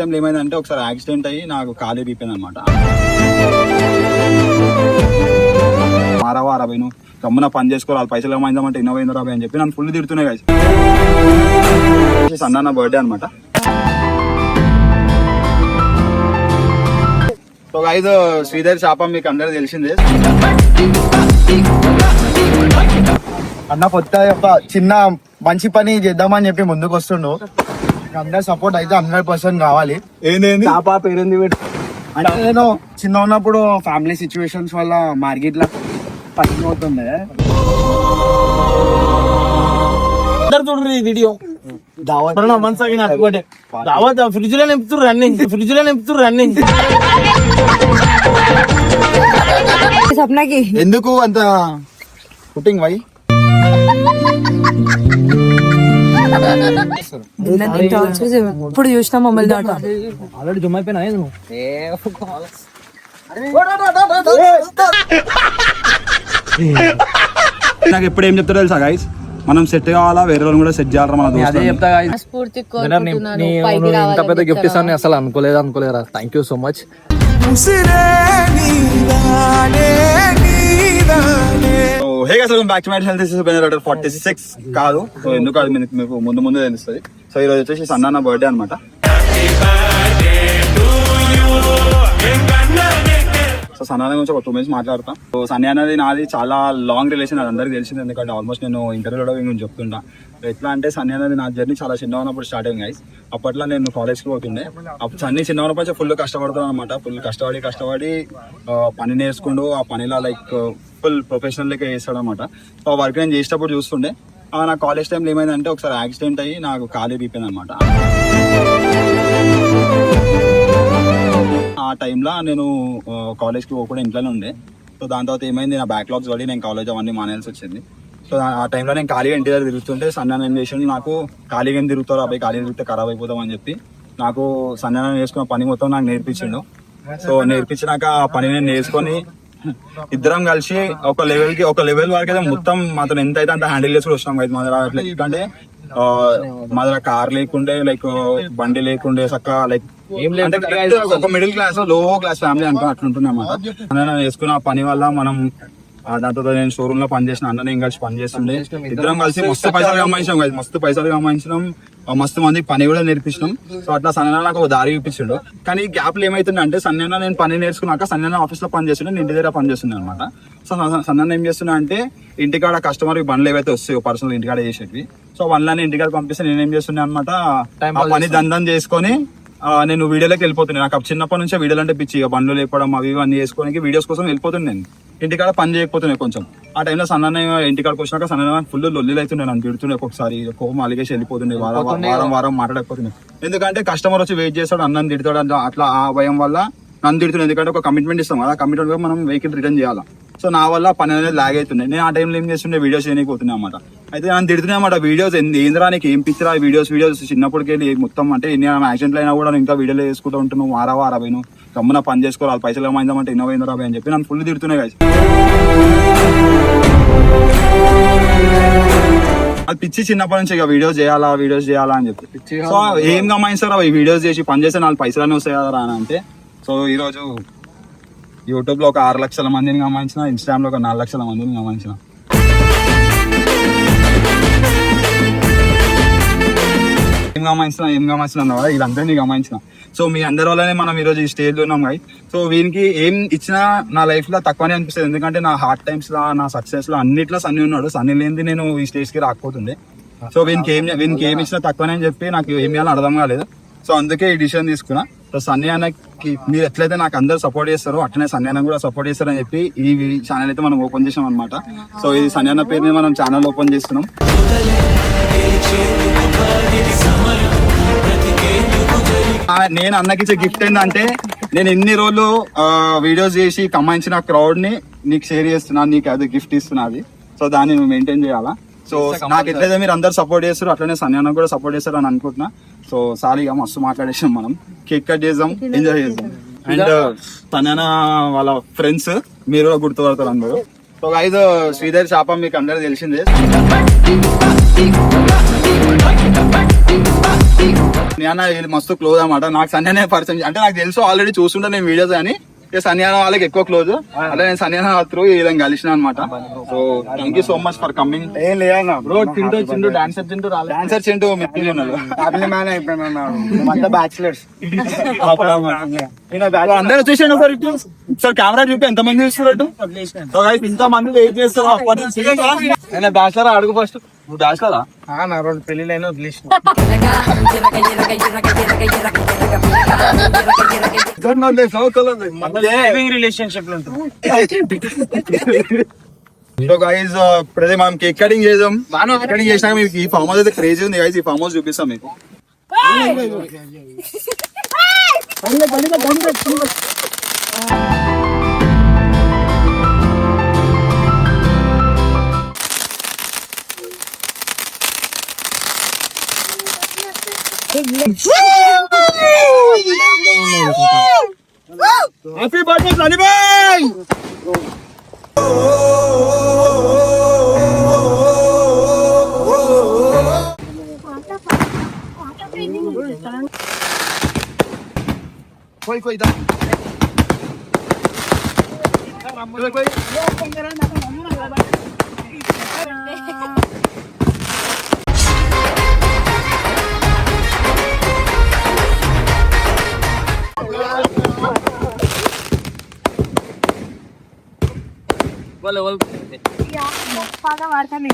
టైంలో ఏమైందంటే ఒకసారి యాక్సిడెంట్ అయ్యి నాకు కాలు ఇరిగిపోయింది అనమాట మారావా అరవై నువ్వు గమ్మున పని చేసుకోవాలి పైసలు ఏమైందామంటే ఎన్నో అయిందో అని చెప్పి నన్ను ఫుల్ తిడుతున్నాయి guys. అన్న నా బర్త్డే అనమాట సో ఐదు శ్రీధర్ శాపం మీకు అందరూ తెలిసిందే. అన్న కొత్త ఒక చిన్న మంచి పని చేద్దామని చెప్పి ముందుకు వస్తుండు అందరు సపోర్ట్ అయితే హండ్రెడ్ పర్సెంట్ కావాలి. ఏంది చాప పేరుంది అంటే నేను చిన్న ఉన్నప్పుడు ఫ్యామిలీ సిచ్యువేషన్స్ వల్ల మార్కెట్లో పని అవుతుండే అందరు చూడరు ఈ వీడియో దావత్. ఫ్రిడ్జ్లో నింపుతుర్రు అన్ని ఫ్రిడ్జ్లో నింపుతుర్రు అన్ని సప్నకి ఎందుకు అంత కుకింగ్ వై? ఇప్పుడు చూసిన మమ్మల్ని దాట ఆల్రెడీ జుమ్ అయిపోయినా నువ్వు నాకు ఎప్పుడు ఏం చెప్తారో తెలుసా గైస్ మనం సెట్ కావాలా వేరే వాళ్ళు కూడా సెట్ చేయాలరా మన ఇంత పెద్ద గిఫ్ట్ ఇస్తాను. అసలు అనుకోలేదు అనుకోలేరా thank you so much so hey guys welcome back to my is banner forty six కాదు. సో ఎందుకు అది మీకు మీకు ముందు ముందు తెలుస్తుంది. సో ఈ రోజు వచ్చేసి సన్న నా బర్త్డే అనమాట సో సన్నాన గురించి ఒక టూ మినిట్స్ మాట్లాడతాం. సో సన్నీ అనేది నాది చాలా లాంగ్ రిలేషన్ అది అందరికీ తెలిసింది. ఎందుకంటే ఆల్మోస్ట్ నేను ఇంటర్వ్యూలో నేను చెప్తుంటా. ఎట్లా అంటే సన్నీ అనేది నా జర్నీ చాలా చిన్న ఉన్నప్పుడు స్టార్ట్ అయింది గైస్ అప్పట్లో నేను కాలేజ్కి పోతుండే. అప్పుడు సన్నీ చిన్న ఉన్నప్పుడు ఫుల్ కష్టపడుతాను అనమాట ఫుల్ కష్టపడి కష్టపడి పని నేర్చుకుంటూ ఆ పనిలో లైక్ ఫుల్ ప్రొఫెషనల్ లెక్క సో ఆ వర్క్ నేను చేసేటప్పుడు చూస్తుండే. నా కాలేజ్ టైంలో ఏమైందంటే ఒకసారి యాక్సిడెంట్ అయ్యి నాకు ఖాళీ ఇరిగిపోయింది అనమాట టైంలో నేను కాలేజ్కి పోకుండా ఇంట్లోనే ఉండే. సో దాని తర్వాత ఏమైంది నా బ్యాక్లాగ్స్ పడి నేను కాలేజ్ అవన్నీ మానేయాల్సి వచ్చింది. సో ఆ- టైంలో నేను ఖాళీగా ఇంటి దగ్గర తిరుగుతుంటే సన్న ఏం చేసిండు నాకు ఖాళీగా ఏం తిరుగుతారు అబ్బాయి ఖాళీగా తిరిగితే ఖరాబ్ అయిపోతాం అని చెప్పి నాకు సన్నానం చేసుకున్న పని మొత్తం నాకు నేర్పించిండు. సో నేర్పించినాక ఆ పని నేను నేర్చుకొని ఇద్దరం కలిసి ఒక లెవెల్కి ఒక లెవెల్ వరకు అయితే మొత్తం మాత్రం ఎంత అయితే అంత హ్యాండిల్ చేసుకుని వచ్చినాం అయితే మా దగ్గర. అట్లా ఎందుకంటే మా దగ్గర కార్ లేకుండే లైక్ బండి లేకుండే చక్క లైక్ అంటే ఒక మిడిల్ క్లాస్లో క్లాస్ ఫ్యామిలీ అనుకో అట్లుంటుంది అన్నమాట అన్న చేసుకున్న ఆ పని వల్ల మనం ఆ దాంతో నేను షోరూమ్లో పనిచేసిన అన్న నేను కలిసి పని చేస్తుండే ఇద్దరం. కలిసి మస్తు పైసలు కమాయించాం కదా మస్తు పైసలు ఆ మస్తు మందికి పని కూడా నేర్పించినాం. సో అట్లా సన్న నాకు ఒక దారి చూపించిండు. కానీ ఈ గ్యాప్లో ఏమైతుండే అంటే సన్న నేను పని నేర్చుకున్నాక సన్న ఆఫీస్లో పని చేస్తుండే ఇంటి దగ్గర పని చేస్తుండే అనమాట సో సన్న ఏం చేస్తున్నా అంటే ఇంటికాడ కస్టమర్ బండ్లు ఏవైతే వస్తాయో పర్సనల్ ఇంటికాడ చేసేవి సో వన్లని ఇంటికాడ పంపిస్తే నేను ఏం చేస్తున్నా అనమాట ఆ పని దందం చేసుకొని నేను వీడియోలోకి వెళ్ళిపోతున్నాను. నాకు చిన్నప్పటి నుంచే వీడియోలు అంటే పిచ్చి. ఇక బండ్లు లేపడం అవి అన్ని చేసుకోవడానికి వీడియోస్ కోసం వెళ్ళిపోతున్నాను నేను. ఇంటికాడ పని చేయకపోతున్నాయి కొంచెం. ఆ టైంలో సన్న ఇంటికాడకి వచ్చినాక సన్న ఫుల్ లొల్లిలు అవుతుండే నన్ను తిడుతుండే ఒక్కొక్కసారి. కోపం అలిగేసి వెళ్ళిపోతుండే వారం వారం వారం మాట్లాడకపోతుండే ఎందుకంటే కస్టమర్ వచ్చి వెయిట్ చేస్తాడు అన్నం తిడతాడు అంటే అట్లా ఆ భయం వల్ల నన్ను తిడుతుండే ఎందుకంటే ఒక కమిట్మెంట్ ఇస్తాం కదా. కమిట్మెంట్ మనం వెహికల్ రిటర్న్ చేయాలి. సో నా వల్ల పని అనేది లాగ్ అవుతుంది నేను ఆ టైంలో ఏం చేస్తుండే? వీడియోస్ చేయకపోతున్నాయి అనమాట అయితే నన్ను తిడుతున్నాయి అనమాట వీడియోస్ ఏంద్రా నీకు? ఏం పిచ్చిరా వీడియోస్ వీడియోస్ చిన్నప్పటికే నీ మొత్తం అంటే ఎన్ని యాక్సిడెంట్లు అయినా కూడా నేను ఇంకా వీడియోలు చేసుకుంటూ ఉంటున్నావు. వారా వారా పోయిను గమ్మున పని చేసుకోవాలి పైసలు ఏమైందామంటే ఎన్నో అయిందో రాబోయ్ అని చెప్పి నన్ను ఫుల్ తిడుతున్నాయి guys. అది పిచ్చి చిన్నప్పటి నుంచి ఇక వీడియోస్ చేయాలా వీడియోస్ చేయాలా అని చెప్పి. సో ఏం గమాయిస్తారా ఈ వీడియోస్ చేసి పని చేస్తే నాలుగు పైసలు వస్తాయి కదా అని అంటే సో ఈ రోజు యూట్యూబ్లో ఒక ఆరు లక్షల మందిని గమనించిన ఇన్స్టాగ్రామ్లో ఒక నాలుగు లక్షల మందిని గమనించిన. ఏం గమనించిన ఏం గమనించిన అన్నవాడా వీళ్ళందరినీ గమనించిన సో మీ అందరి వల్లనే మనం ఈ రోజు ఈ స్టేజ్లో ఉన్నాం గాయ సో వీనికి ఏం ఇచ్చినా నా లైఫ్లో తక్కువనే అనిపిస్తుంది. ఎందుకంటే నా హార్డ్ టైమ్స్లో నా సక్సెస్లో అన్నిట్లో సన్నీ ఉన్నాడు. సన్నీ లేనిది నేను ఈ స్టేజ్కి రాకపోతుండే. సో వీనికి ఏం వీనికి ఏమి ఇచ్చినా తక్కువనే అని చెప్పి నాకు ఏం చేయాలని అర్థం కాలేదు. సో అందుకే ఈ డిసిషన్ తీసుకున్నా. సో సన్నీ అన్నకి మీరు ఎట్లయితే నాకు అందరు సపోర్ట్ చేస్తారో అట్లనే సన్నీ అన్న కూడా సపోర్ట్ చేస్తారని చెప్పి ఈ ఛానల్ అయితే మనం ఓపెన్ చేసాం అనమాట సో ఇది సన్నీ అన్న పేరుని మనం ఛానల్ ఓపెన్ చేస్తున్నాం. నేను అన్నకి ఇచ్చే గిఫ్ట్ ఏంటంటే నేను ఎన్ని రోజులు వీడియోస్ చేసి కమాయించిన క్రౌడ్ని నీకు షేర్ చేస్తున్నా నీకు అది గిఫ్ట్ ఇస్తున్నది సో దాన్ని నువ్వు మెయింటైన్ చేయాలా? సో నాకు ఎట్లయితే మీరు అందరు సపోర్ట్ చేస్తారు అట్లనే సన్యానం కూడా సపోర్ట్ చేస్తారు అని అనుకుంటున్నా. సో సారీగా మస్తు మాట్లాడేసాం మనం. కేక్ కట్ చేద్దాం ఎంజాయ్ చేద్దాం. అండ్ సన్యాన వాళ్ళ ఫ్రెండ్స్ మీరు కూడా గుర్తుపడతారు అందరూ. సో ఐదు శ్రీధర్ శాపం మీకు అందరూ తెలిసిందే. సన్యాన వీళ్ళు మస్తు క్లోజ్ అన్నమాట. నాకు సన్యానే పరిచయం అంటే నాకు తెలుసు ఆల్రెడీ చూస్తుంటా నేను వీడియోస్ కానీ ఇక సన్యాన వాళ్ళకి ఎక్కువ క్లోజ్ అలా నేను సన్యాన త్రూ ఈ విధంగా కలిసిన అనమాట so thank you so much for coming ఏం లేదన్నా. Bro Chintu Chintu dancer Chintu dancer Chintu man అయిపోయినా బ్యాచులర్స్ అందరూ వచ్చేసాను ఒకసారి ఇటు. ఒకసారి కెమెరా చూపి ఎంత మంది చూస్తున్నట్టు ఇంత మంది వెయిట్. నేను బ్యాచులర్ అడుగు ఫస్ట్ నువ్వు బ్యాచులరా నా రెండు పెళ్ళిలైనా వదిలేసిన. రిలేషన్షిప్ సో గైజ్ ఇప్పుడైతే మనం కేక్ కటింగ్ చేద్దాం. కేక్ కటింగ్ చేసినాక మీకు ఈ ఫామ్ హౌస్ అయితే క్రేజీ ఉంది గైజ్ ఈ ఫామ్ హౌస్ చూపిస్తాం మీకు. हैप्पी बर्थडे सानी भाई कोई कोई दा कोई कोई వాళ్ళు వాళ్ళు గొప్పగా వాడతాం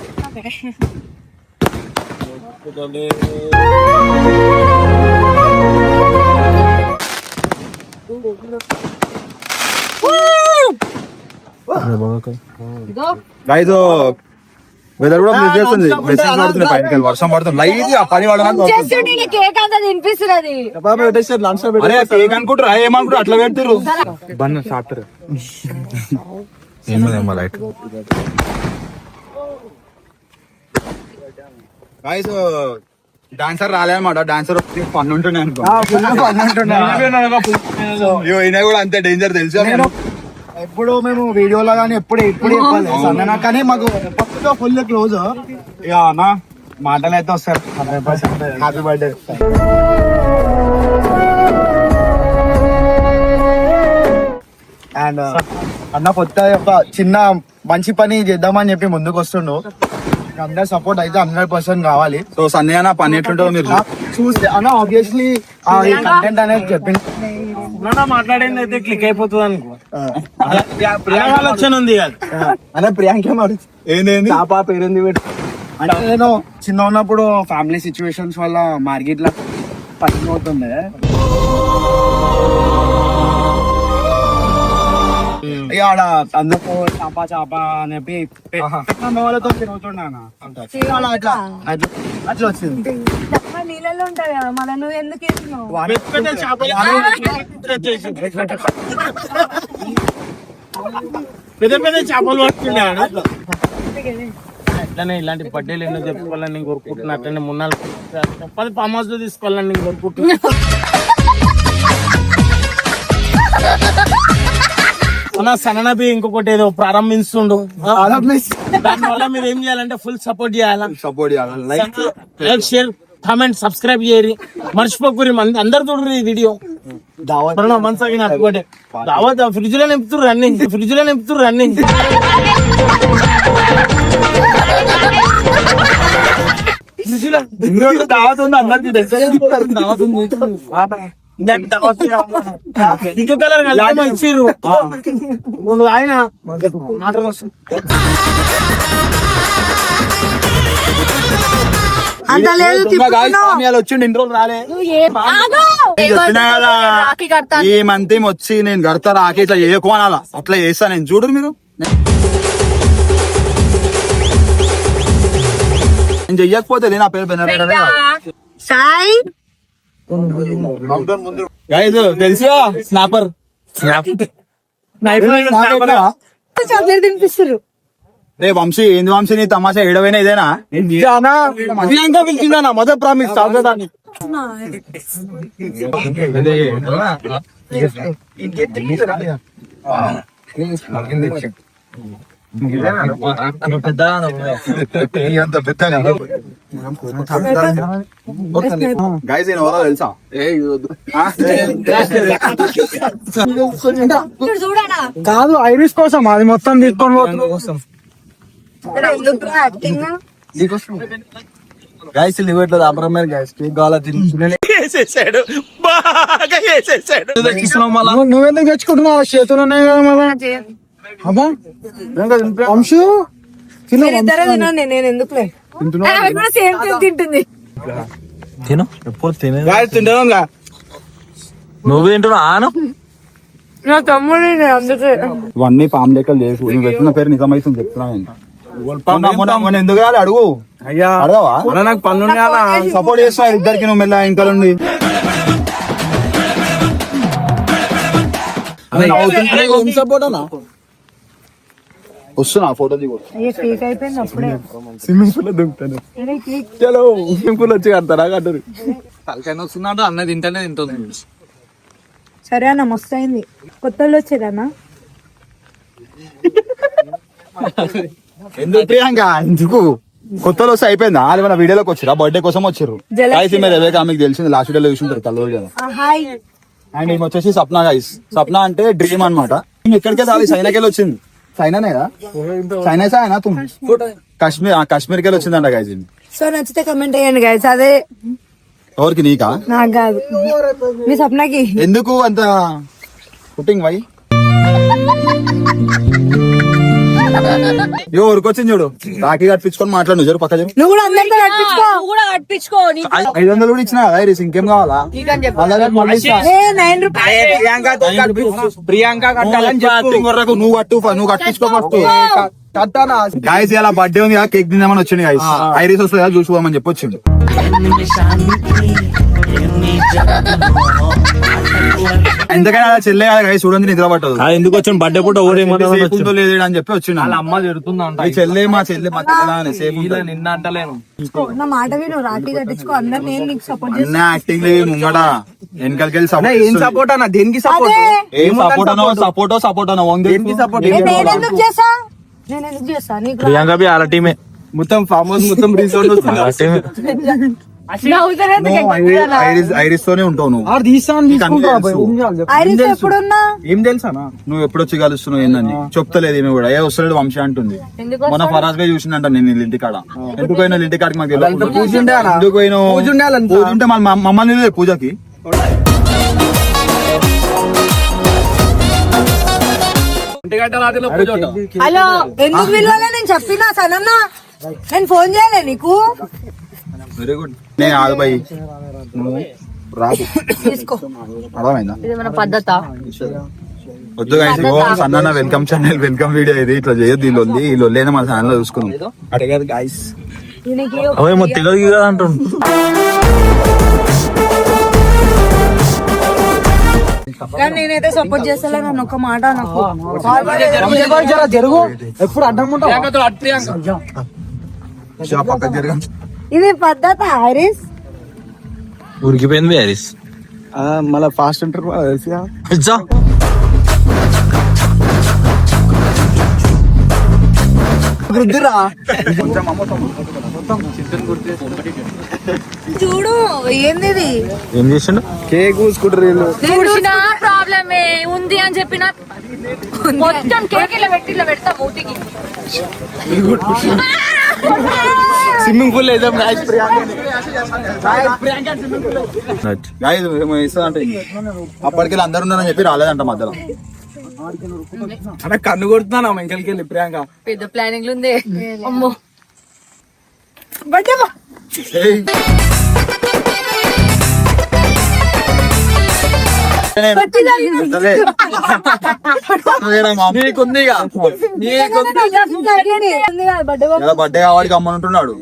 ఐదు వెదర్ కూడా మిస్ ah, చేస్తుంది. మెసేజ్ పడుతుంది. పైన వర్షం పడుతుంది. లైట్ ఆ పని పడడానికి అనుకుంటారు ఏమనుకుంటారు అట్లా పెడతారు బంద్ చాప్టర్ ఏమదేమో లైట్ గాయస్ డాన్సర్ రాలేమాట డాన్సర్ ఫన్ ఉంటున్నాయి అనుకో. ఫన్ ఉంటున్నాయి కూడా అంతే డేంజర్ తెలుసు ఎప్పుడు మేము వీడియోలో కానీ ఎప్పుడు ఎప్పుడు చెప్పాలి oh. కానీ మాకు పక్కతో ఫుల్ క్లోజ్ ఇక అన్న మాటలు అయితే వస్తారు. Hundred percent happy birthday and అన్న కొత్త ఒక చిన్న మంచి పని చేద్దామని చెప్పి ముందుకు వస్తుండు అందరి సపోర్ట్ అయితే హండ్రెడ్ పర్సెంట్ కావాలి. సో సన్నయ్య నా పని ఎట్లుంటుందో మీరు చూస్తే అన్న ఆబ్వియస్లీ కంటెంట్ అనేది చెప్పింది మాట్లాడింది అయితే క్లిక్ అయిపోతుంది అనుకో. ఆ, ఆలోచన ఉంది అన్న ప్రియాంక మరి ఏందేంది? పాప పేరుంది అంటే నేను చిన్న ఉన్నప్పుడు ఫ్యామిలీ సిచ్యువేషన్స్ వల్ల మార్కెట్లో పని అవుతుండే ఇక ఆడ అందరితో చాపా చాపా అని చెప్పి పె- పెద్దమ్మ వాళ్ళతో తిరుగుతున్నాను అలా అట్లా. అట్లా అట్లా వచ్చింది. నీళ్ళలో ఉంటాయి కదా మళ్ళీ నువ్వు ఎందుకు వేసినావు పెద్ద పెద్ద చేపలు అట్లనే ఇలాంటి బర్త్డేలు ఎన్నో చెప్పుకోవాలని నేను కోరుకుంటున్నా. అట్లనే మున్నాళ్ళు పది ఫామ్ హౌస్ తీసుకోవాలని నేను కోరుకుంటున్నా. మన సననబి ఇంకొకటి ఏదో ప్రారంభిస్తుండు. దాని వల్ల మీరు ఏం చేయాలంటే ఫుల్ సపోర్ట్ చేయాలా? సపోర్ట్ చేయాలి? Like like share comment subscribe చేయరి. మర్చిపోకూరి మంది అందరు చూడరు ఈ వీడియో దావత్. మనసాగి నాకు ఒకటే. దావత్ ఫ్రిడ్జ్లో నింపుతుర్రు అన్ని ఫ్రిడ్జ్లో అన్ని దావత్ ఉంది అందరికి దావత్ ఉంది. ఇంకో కలర్ ఇచ్చిర్రు ముందు ఆయన అంత లేదు వచ్చిండు ఇన్ని రోజులు కడతా ఈ మంత్ వచ్చి నేను కడతా రాకి ఇట్లా చేయకు అనాలా? అట్లా చేస్తా నేను. చూడరు మీరు. నేను చెయ్యకపోతే నా పేరు బెనర్ సాయి. గైజ్ తెలుసుగా స్నాపర్ చాక్లెట్ తినిపిస్తారు రే వంశీ ఏంది వంశీ నీ తమాషా ఏడవైనా ఇదేనా? ప్రియాంక పిలిచిందా మదర్ ప్రామిస్ చాక్లెట్ అంత పెద్దగా గైస్ నేను ఎవరో తెలుసా కాదు ఐరిస్ కోసం అది మొత్తం తీసుకొని పోతున్నాం ఎందుకు గైస్ లివర్లో అబ్రమేర్ గైస్ కేక్ కావాలా వేసేసాడు బాగా వేసేసాడు నువ్వెందుకు తెచ్చుకుంటున్నావు? చేతులు ఉన్నాయి కదా మళ్ళా. వంశు? నేను ఎందుకులే? సేమ్ తింటుంది. తిను. నువ్వు తింటున్నావు? ఆను? నా తమ్ముడు నేను అందుకే. ఇవన్నీ పాము లెక్కలు చేసు నువ్వు పెట్టిన పేరు నిజమైతుంది చెప్తున్నా ఎందుకు కాదు అడుగు. అయ్యా అడగవా? నాకు పనులు సపోర్ట్ చేస్తున్నా ఇద్దరికి నువ్వు మెల్ల ఇంకా నుండి. సపోర్ట్ అన్న? వస్తున్నా ఫోటో స్విమ్మింగ్ పూల్లో దుంకుతాను అరే కేక్ చలో స్విమ్మింగ్ పూల్ వచ్చి కడతారా కట్టరు? తలకాయ వస్తున్నాడు అన్న తింటేనే తింటుంది. సరే అన్న మస్తు అయింది. కొత్త వాళ్ళు వచ్చారన్నా ఎందుకు ప్రియాంక? ఎందుకు? కొత్తలో వస్తే అయిపోయిందా? వాళ్ళు మన వీడియోలోకి వచ్చిరా? బర్త్డే కోసం వచ్చిర్రు. జలసి. అయితే మీరు రేవేకా మీకు తెలిసింది లాస్ట్ వీడియోలో చూసింటారు కలవరు కదా హాయ్ అండ్ ఈమె వచ్చేసి సప్న గైస్ సప్న అంటే డ్రీమ్ అనమాట ఎక్కడికే రాలి చైనాకి వెళ్ళి వచ్చింది. చైనానే కదా చైనా చైనా తుమ్? కాశ్మీర్ ఆ, కాశ్మీర్కి వెళ్ళి వచ్చిందంట గైస్ సో నచ్చితే కమెంట్ చేయండి గైస్ అదే ఎవరికి నీకా? నాకు కాదు. మీ సప్నకి ఎందుకు అంత పుట్టింగ్ వై ఊరికొచ్చింది చూడు. రాఖీ కట్టించుకొని మాట్లాడు జరు పక్క జరు. నువ్వు కూడా అందరితో కట్టించుకో. కూడా కట్టించుకో ఐదు వందలు కూడా ఇచ్చిన కదా ఐరిస్ ఇంకేం కావాలా? ప్రియాంక కట్టాలని వరకు నువ్వు కట్టు నువ్వు కట్టించుకో ఫస్ట్. గాయస్ ఇలా బర్త్డే ఉంది కేక్ తిందామని వచ్చింది గాయస్ ఐరిస్ వస్తుంది చూసుకోమని చెప్పి వచ్చింది ఎందుకైనా అలా చెల్లె కదా గాయస్ చూడండి నిద్ర పట్టదు. ఎందుకు వచ్చాను బర్త్డే పూట ఉందో లేదో అని చెప్పి వచ్చింది వాళ్ళ అమ్మ తిడుతుందంట చెల్లె మా చెల్లె మా చెల్లె అని సేఫ్ ఇలా నిన్న అంటలేను. నా మాట విను రాఖీ కట్టించుకో. అందరు నేను నీకు సపోర్ట్ చేస్తాను అన్న యాక్టింగ్ ముంగట వెనకాలకి వెళ్ళి ఏం సపోర్ట్ అన్న? దేనికి సపోర్ట్ ఏం సపోర్ట్ అనో సపోర్టో సపోర్ట్ అనో దేనికి సపోర్ట్ ఏ, నేను ఎందుకు చేస్తా నీకు ప్రియాంక బి ఆల టీమే. మొత్తం ఫామ్ హౌస్ మొత్తం రిసార్ట్ వస్తుంది. ఎందుకు ఎక్కువ ఐరిస్ ఐరిస్ తోనే ఉంటావు నువ్వు. ఆడు తీస్తాను తీసుకుంటా తెలుసు. ఏం చేయాలి చెప్పు. ఐరిస్ ఎప్పుడున్నా? ఏం తెలుసానా నువ్వు ఎప్పుడు వచ్చి కలుస్తున్నావు ఏందని. చెప్తలేదు ఏమి కూడా. ఏ వస్తలేదు వంశీ అంటుంది. ఎందుకు మన ఫరాజ్గా చూసిందంట నేను వీళ్ళ ఇంటికాడ ఎందుకు పోయినా వీళ్ళ ఇంటికాడికి మాకు తెలియదు. పూజ ఉండే అన్న. ఎందుకు పోయినావు? పూజ ఉండే వాళ్ళంతా. పూజ ఉంటే మన మమ్మ- మమ్మల్ని లేదు పూజకి. హలో ఎందుకు పిలవాలే? నేను చెప్పినా సనన్న. నేను ఫోన్ చేయలే నీకు. Very good. నేను కాదు బై నువ్వు రాదు తీసుకో. అర్థమైందా? ఇది మన పద్ధత? వద్దు సన్న వెల్కమ్ ఛానల్ వెల్కమ్ వీడియో ఇది. ఇట్లా చేయొద్దు ఈ లొల్లి ఈ లొల్లి మన ఛానల్ దీనికి అవే మొత్తం తెలియదు కదా అంటుండు. నేనైతే సపోర్ట్ చేస్తలే నన్ను ఒక మాట నాకు జరుగు. ఎప్పుడు అడ్డం ఉంటావు? ఇది పద్ధత ఐరిస్? ఉరికిపోయింది హరీస్ మళ్ళీ ఫాస్ట్ పిజ్జా వృద్ధిరా చూడు ఏంది ఏం చేసిండు? కేక్ కూసుకుంటారు వీళ్ళు. చూసిన ప్రాబ్లమే ఉంది అని చెప్పిన మొత్తం కేక్ ఇలా పెట్టి ఇలా పెడతా మూతికి. స్విమ్మింగ్ పూల్ వేద్దాం గాయస్ గాయస్ అంటే అప్పటికి అందరు ఉన్నారని చెప్పి రాలేదంట మధ్యలో. అక్కడ కన్ను కొడుతున్నాను వెంకలకి వెళ్ళి ప్రియాంక? పెద్ద ప్లానింగ్ ఉంది. అమ్మో. బర్త్డే నీకుంది బర్త్డే కావాడికి అమ్మనుంటున్నాడు.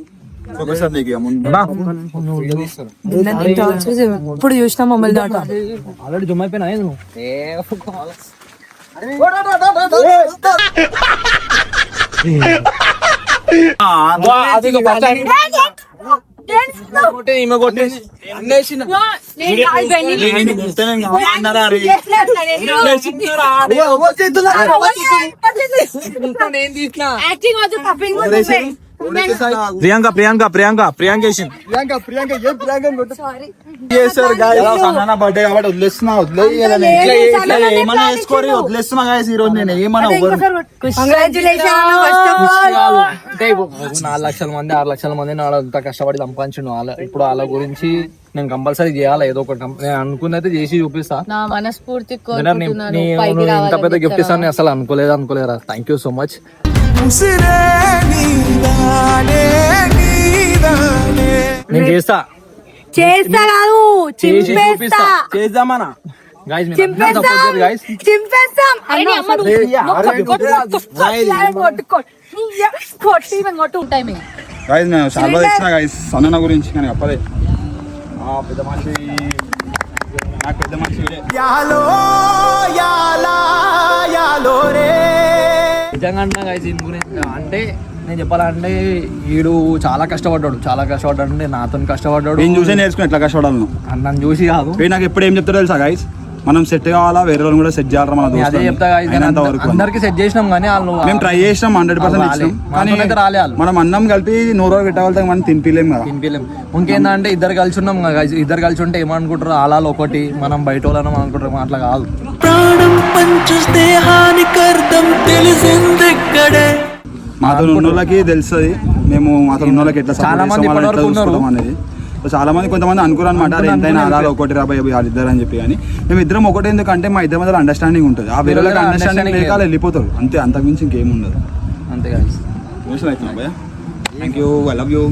ఇప్పుడు చూసినా మమ్మల్ని దాట ఆల్రెడీ జుమ్ అయిపోయినా నువ్వు యాక్టింగ్ ప్రియాంక ప్రియాంక ప్రియాంక ప్రియాంక ప్రియాంక ప్రియాంక ఏం ప్రియాంక. చేశారు సన్న బర్త్డే కాబట్టి వదిలేస్తున్నా ఇట్లా ఏమన్నా వేసుకోరి వదిలేస్తున్నా guys ఈ రోజు నేను ఇప్పుడు నాలుగు లక్షల మంది ఆరు లక్షల మంది నాడు అంత కష్టపడి సంపాదించిండు. వాళ్ళ ఇప్పుడు వాళ్ళ గురించి నేను కంపల్సరీ చేయాలి? ఏదో ఒకటి నేను అనుకున్నది చేసి చూపిస్తా. నా మనస్ఫూర్తి ఇంత పెద్ద గిఫ్ట్ ఇస్తాను అసలు అనుకోలేదు? అనుకోలేరా? థ్యాంక్ యూ సో మచ్ నేను చేస్తా. చేస్తా కాదు చింపేస్తా. చేద్దామనా? గాయస్ నేను చాలా సన్న గురించి కానీ పెద్ద మనిషి. నాకు పెద్ద మనిషి వీడే. నిజంగా అంటున్నా గాయస్ దీని గురించి అంటే నేను చెప్పాలంటే వీడు చాలా కష్టపడ్డాడు చాలా కష్టపడ్డాడు అంటే నాతో కష్టపడ్డాడు. నేను చూసే నేర్చుకుని ఎట్లా కష్టపడాలను నన్ను చూసి కాదు. వీడు నాకు ఎప్పుడు ఏం చెప్తారో తెలుసా గైస్ మనం సెట్ కావాలా వేరే వాళ్ళని కూడా సెట్ చేయాలి మన అదే. చెప్తా వరకు అందరికి సెట్ చేసినాం కానీ వాళ్ళు మేము ట్రై చేసినాం హండ్రెడ్ పర్సెంట్ కానీ మనతోనైతే రాలే వాళ్ళు. మనం అన్నం కలిపి నూరు రోజులు పెట్టగలుగుతాం మనం తినిపిలేం కదా. తినిపించలేం ఇంకేందంటే ఇద్దరు కలిసి ఉన్నాం కదా. ఇద్దరు కలిసి ఉంటే ఏమనుకుంటారు అలాలు ఒకటి మనం బయట వాళ్ళని అనుకుంటారు అట్లా కాదు. మాతో ఉన్న వాళ్ళకి తెలుస్తుంది. మేము మాతో ఉన్న వాళ్ళకి ఎట్లా చాలా మంది అనేది. సో చాలా మంది కొంతమంది అనుకున్నారు అనమాట ఎంతైనా అనుకుని ఆధార ఒకటి రాబోయే వాళ్ళిద్దరు అని చెప్పి కానీ మేము ఇద్దరం ఒకటి ఎందుకంటే మా ఇద్దరి మధ్య అండర్స్టాండింగ్ ఉంటుంది. ఆ వేరే అండర్స్టాండింగ్ లేక వాళ్ళు వెళ్ళిపోతారు. అంతే అంతకు మించి ఇంకేం ఉండదు. అంతే భయ thank you I love you